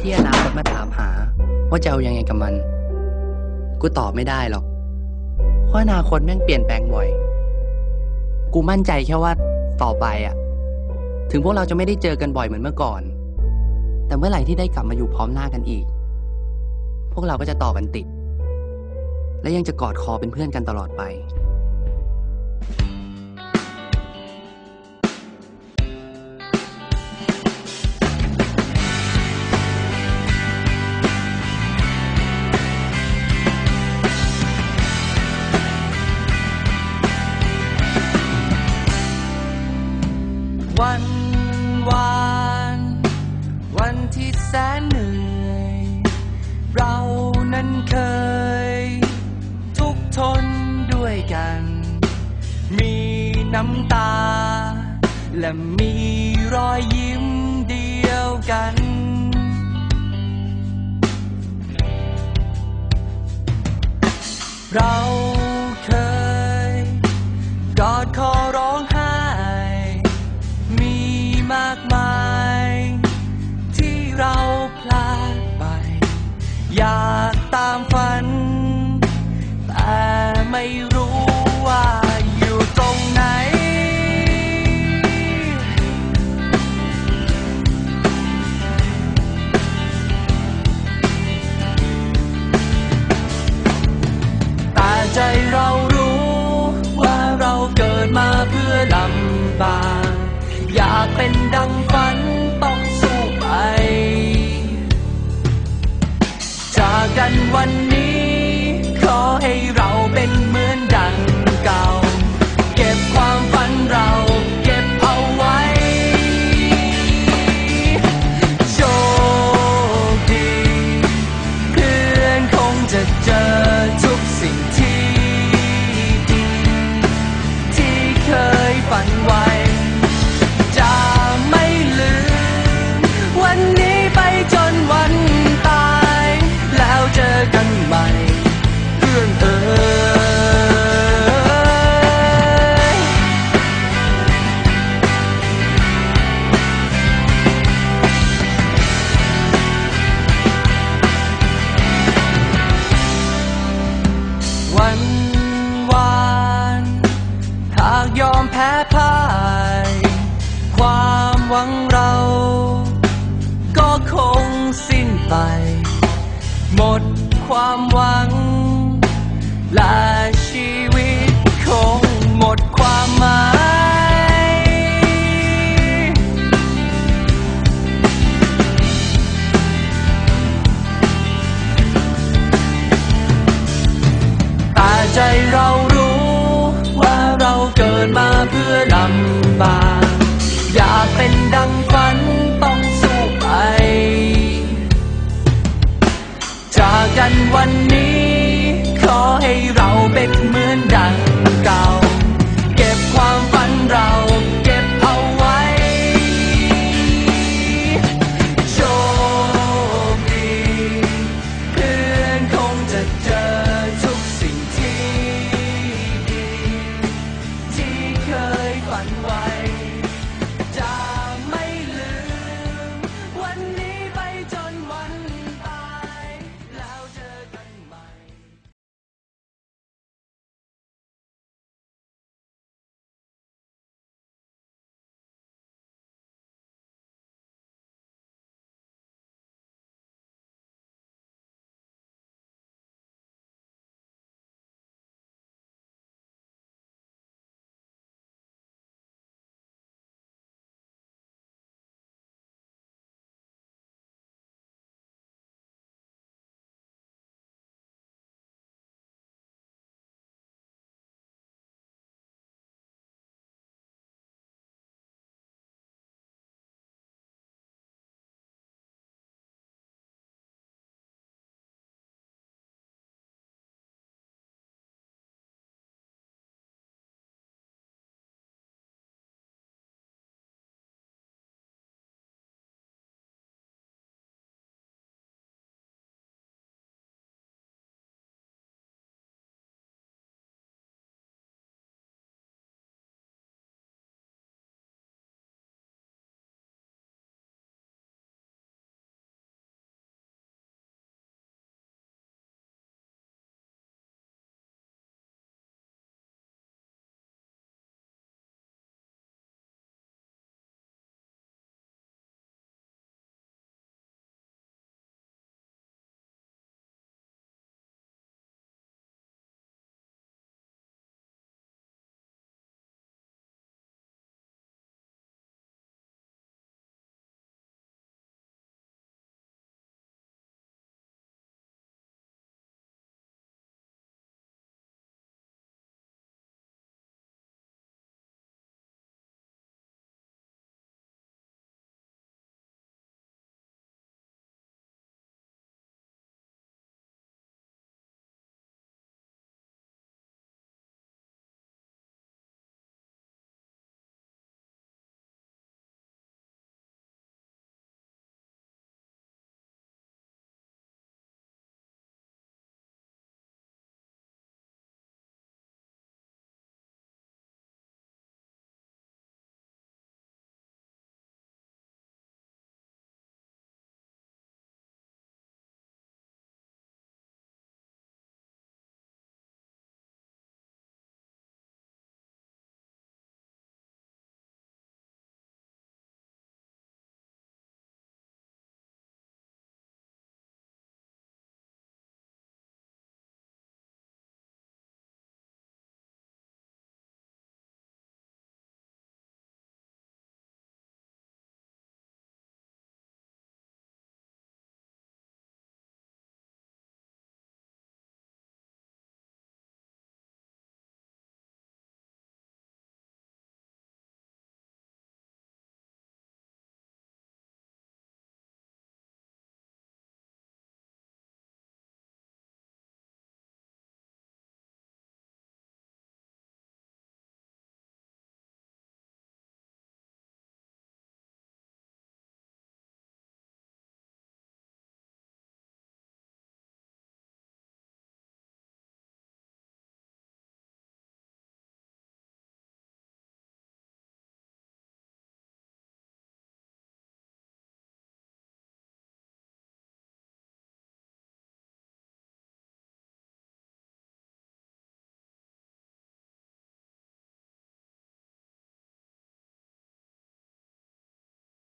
ที่อนาคตมาถามหา ว่าจะเอายังไงกับมัน กูตอบไม่ได้หรอก เพราะอนาคตแม่งเปลี่ยนแปลงบ่อย กูมั่นใจแค่ว่าต่อไปอะถึงพวกเราจะไม่ได้เจอกันบ่อยเหมือนเมื่อก่อน แต่เมื่อไหร่ที่ได้กลับมาอยู่พร้อมหน้ากันอีก พวกเราก็จะต่อกันติด และยังจะกอดคอเป็นเพื่อนกันตลอดไป วันวาน วันที่แสนเหนื่อย เรานั้นเคย ทุกทนด้วยกัน มีน้ำตา และมีรอยยิ้มเดียวกัน เราเคยกอดคอ บาง อยากเป็นดังฝันต้องสู้ไป จากกันวัน ความหวัง และชีวิตคงหมดความหมาย แต่ใจเรารู้ว่าเราเกิดมาเพื่อลำบาก จันทร์วัน